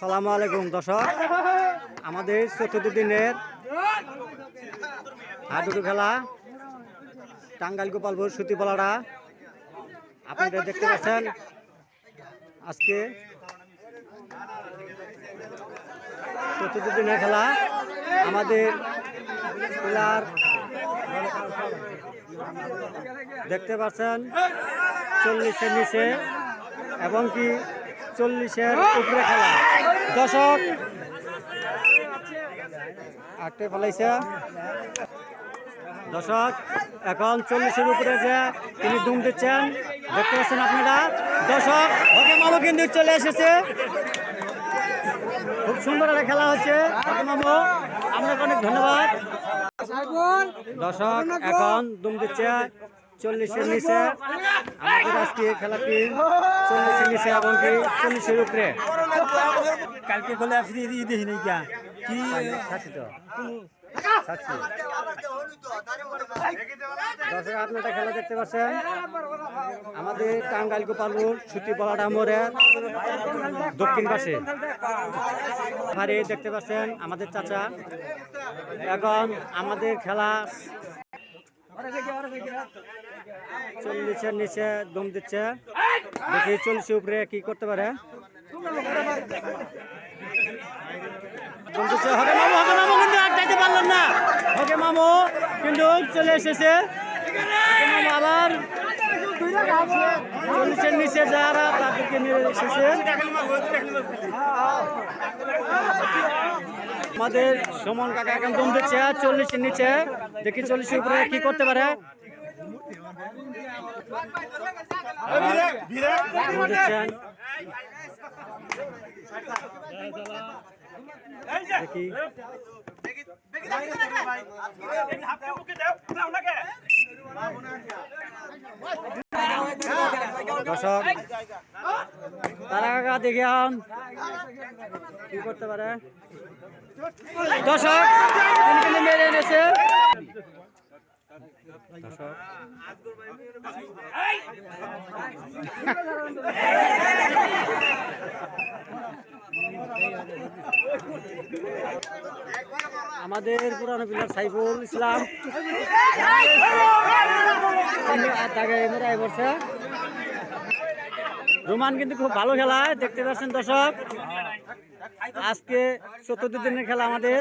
আসসালামু আলাইকুম, দর্শক। আমাদের চতুর্থ দিনের হাডুডু খেলা, টাঙ্গাইল গোপালপুর সুতিপালাড়া আপনারা দেখতে পাচ্ছেন, আজকে চতুর্থ দিনের খেলা। আমাদের প্লেয়ার দেখতে পাচ্ছেন, চল্লিশের নিচে, এবং কি চল্লিশের উপরে খেলা। দশক আটে ফেলাইছে। দশক এখন চল্লিশের উপরে যে তিনি দুম দিচ্ছেন, দেখতে পাচ্ছেন আপনারা। দশক হকে মামু কিন্তু চলে এসেছে। খুব সুন্দর একটা খেলা হচ্ছে। হকে মামু, আপনাকে অনেক ধন্যবাদ। দর্শক, এখন দুম দিচ্ছে চল্লিশের নিচে। আমাদের আজকে খেলাটি চল্লিশের নিচে এবং চল্লিশের উপরে। কালকে খোলে আসলে দিয়ে দেখি নাই কি? ছাড়ছি তো ছাড়ছি দর্শক, আপনি একটা খেলা দেখতে পাচ্ছেন। আমাদের টাঙ্গাইল গোপালপুর ছুটি বলাটা মোড়ের দক্ষিণ পাশে। আর দেখতে পাচ্ছেন আমাদের চাচা। এখন আমাদের খেলা চল্লিশের নিচে দম দিচ্ছে। দেখি চল্লিশের উপরে কি করতে পারে। হকে মামু হকে মামু কিন্তু আটকাইতে পারলেন না। হকে মামু কিন্তু চলে এসেছে। মামু আবার চল্লিশের নিচে যারা তাদেরকে নিয়ে এসেছে আমাদের সুমন কাকা এখন দম দিচ্ছে চল্লিশের নিচে। দেখি চল্লিশের উপরে কি করতে পারে। দেখি দর্শক তারা কাকা দেখে আম কি করতে পারে? দর্শক মেরে এনেছে দর্শক আমাদের পুরানো প্লেয়ার সাইফুল ইসলাম। তাকে রোমান কিন্তু খুব ভালো খেলা, দেখতে পাচ্ছেন দর্শক। আজকে চতুর্থ দিনের খেলা আমাদের।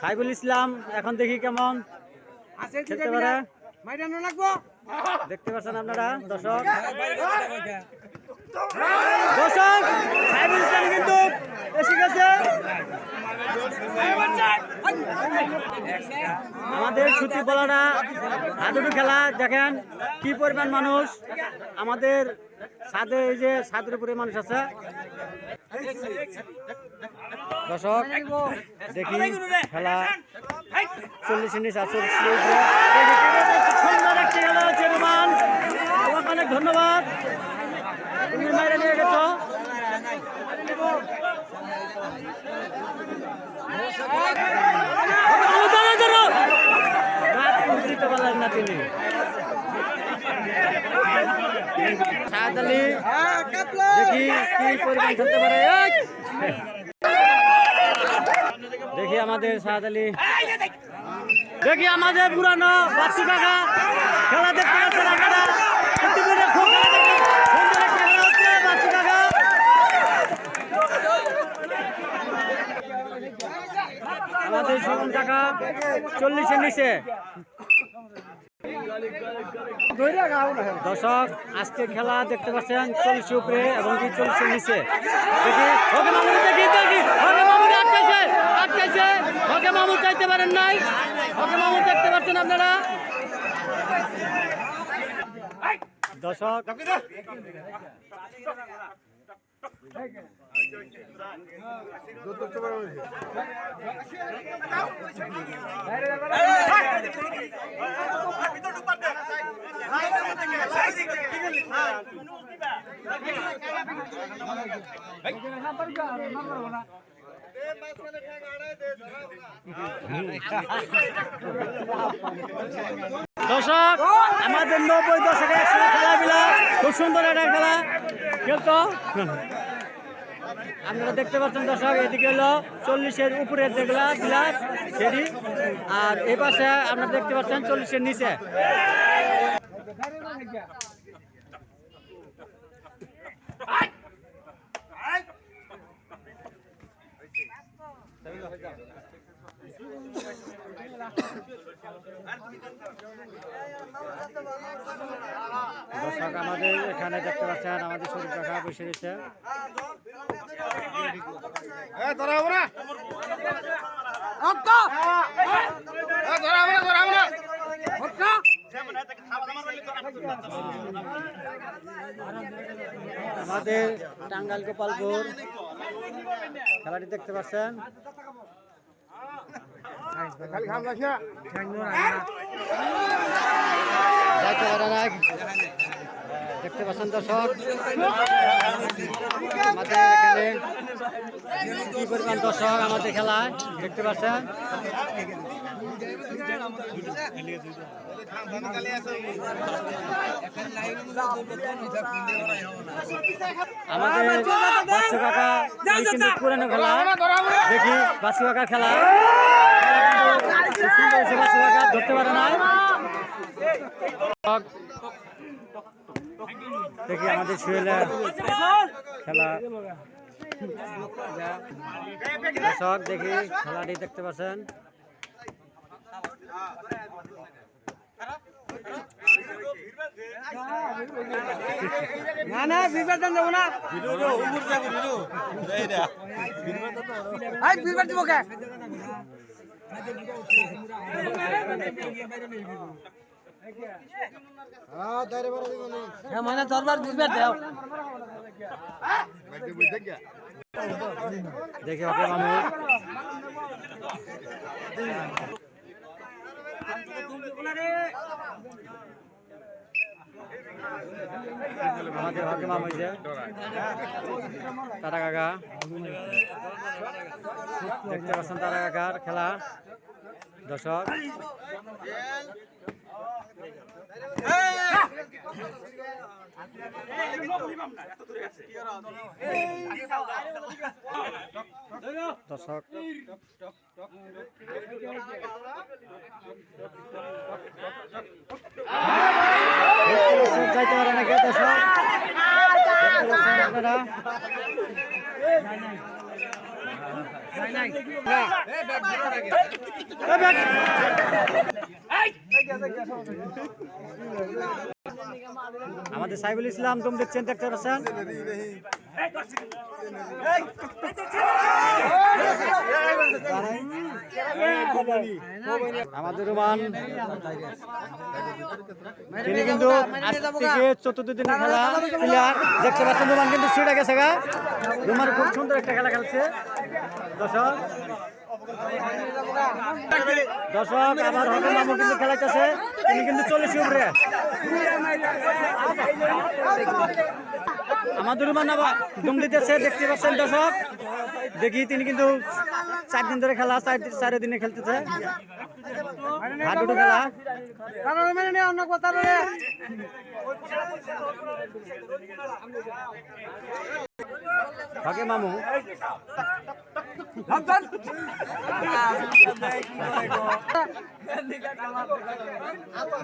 সাইফুল ইসলাম, এখন দেখি কেমন। খেলতে পারে? দেখতে পাচ্ছেন আপনারা, দর্শক। কিন্তু গেছে। আমাদের ছুটি বলাটা হাডুডু খেলা, দেখেন কি পরিমাণ মানুষ। আমাদের ছাদে এই যে ছাদের উপরে মানুষ আছে। দর্শক, দেখি খেলা। চল্লিশ নিচে চল্লিশ সুন্দর একটি খেলা হচ্ছে রোমান তোমাকে অনেক ধন্যবাদ। মাইরে নিয়ে গেছো? দেখি কি দেখি আমাদের আলী। দেখি আমাদের পুরানো বাচ্চু কাকা খেলা দেখতে পাচ্ছেন আপনারা পৃথিবীতে খুব খেলা দেখতে- সুন্দর একটা খেলা হচ্ছে বাচ্চু কাকা আমাদের সুমন কাকা চল্লিশের নিচে। দর্শক, আজকে খেলা দেখতে পাচ্ছেন চল্লিশের উপরে এবং কি চল্লিশের নিচে। মামু চাইতে পারেন নাই। মামু দেখতে আপনারা। দর্শক আমাদের নব্বই দশকে একসাথে খেলা মিলা খুব সুন্দর একটা খেলা। খেলতো আপনারা দেখতে পাচ্ছেন দর্শক, এদিকে হলো চল্লিশের উপরে যেগুলা গ্লাস সেটি আর এই পাশে আপনারা দেখতে পাচ্ছেন চল্লিশের নিচে। দর্শক আমাদের এখানে দেখতে পাচ্ছেন আমাদের শরীর কাকা বসে রয়েছে। আমাদের টাঙ্গাল গোপালপুর খেলাটি দেখতে পাচ্ছেন। যাইতে পারে না। দেখতে পাচ্ছেন দর্শক আমাদের এখানে কি পরিমাণ দর্শক আমাদের খেলায়, দেখতে পাচ্ছেন? আমাদের বাচ্চু কাকা কিন্তু পুরানো খেলা। দেখি বাচ্চু কাকার খেলা কাকা ধরতে পারে না দেখি আমাদের খেলা। দর্শক, দেখি খেলাটি দেখতে পাচ্ছেন। না না, বিবেচন দেবো না। আই দিব কে? মানে দরবার বিবেচ দেও দেখি ওকে মামু আমাদের হকে মামু তারা কাকা দেখতে পাচ্ছেন তারা কাকার খেলা দর্শক। দর্শক। যাইতে পারে নাকি দর্শক। দেখতে আপনারা আমাদের সাইবুল ইসলাম তুমি দেখছেন দেখতে পাচ্ছেন। আমাদের রোমান, তিনি কিন্তু চতুর্থ দিনের খেলা প্লেয়ার দেখতে পাচ্ছেন রোমান কিন্তু ছুটে গেছে গা। রোমান খুব সুন্দর একটা খেলা খেলছে। দর্শক দর্শক, আবার হকে মামু কিন্তু খেলাইতেছে। তিনি কিন্তু চল্লিশ উপরে। আমাদের ডুম দিতেছে, দেখতে পাচ্ছেন দর্শক। দেখি তিনি কিন্তু চার দিন ধরে খেলা, চার দিনে খেলতেছে। হাডুডু খেলা। হকে মামু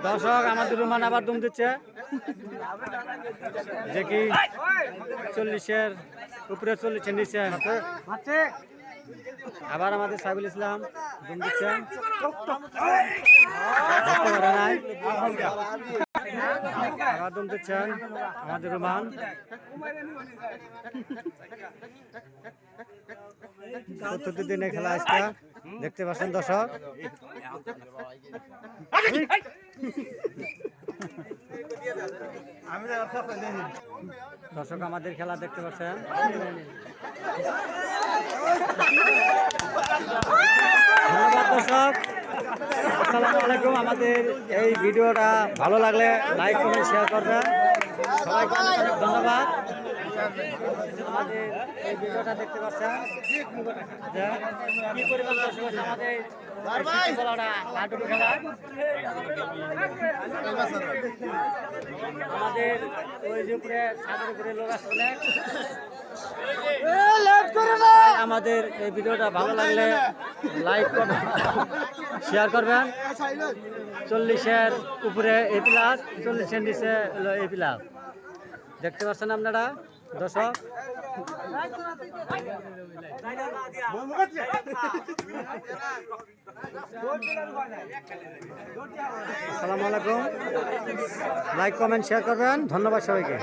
দর্শক আমাদের রুমান আবার দুম দিচ্ছে। যে কি চল্লিশের, উপরে চল্লিশের, নিচে। আবার আমাদের সাইবুল ইসলাম দুম দিচ্ছেন আবার দুম দিচ্ছেন আমাদের রুমান চতুর্থ দিনে খেলা আজকে। দেখতে পাচ্ছেন দর্শক। দর্শক, আমাদের খেলা দেখতে পাচ্ছেন। ধন্যবাদ দর্শক। আসসালামু আলাইকুম। আমাদের এই ভিডিওটা ভালো লাগলে লাইক, কমেন্ট শেয়ার করবেন। সবাইকে অনেক ধন্যবাদ। আমাদের এই ভিডিওটা ওই যে লোক আমাদের এই ভিডিওটা ভালো লাগলে লাইক করবেন শেয়ার করবেন। চল্লিশের উপরে এ প্লাস চল্লিশের নিচে এ প্লাস দেখতে পাচ্ছেন আপনারা? দর্শক আলাইকুম। লাইক কমেন্ট শেয়ার করবেন। ধন্যবাদ সবাইকে।